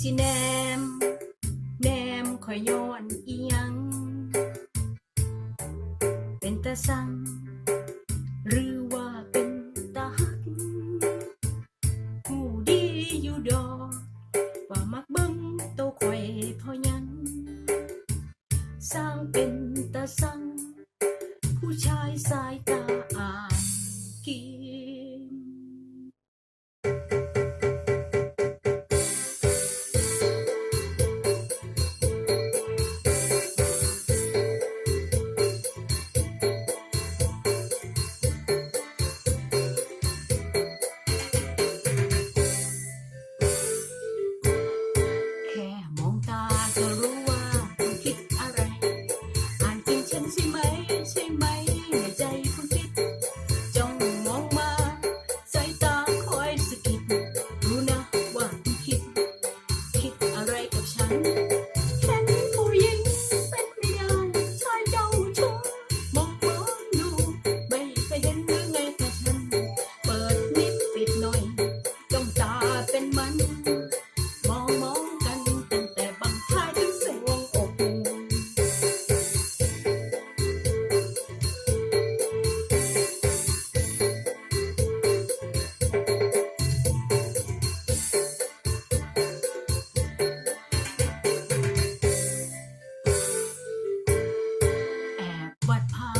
สิแนม แนมข่อยย้อนอียงเป็นตาสัง หรือว่าเป็นตาหักผู้ดีอยู่ดอกว่ามักบึงโตคอยพอยัง สร้างเป็นตาสัง ผู้ชายสายตาอ่านกี่ What pod?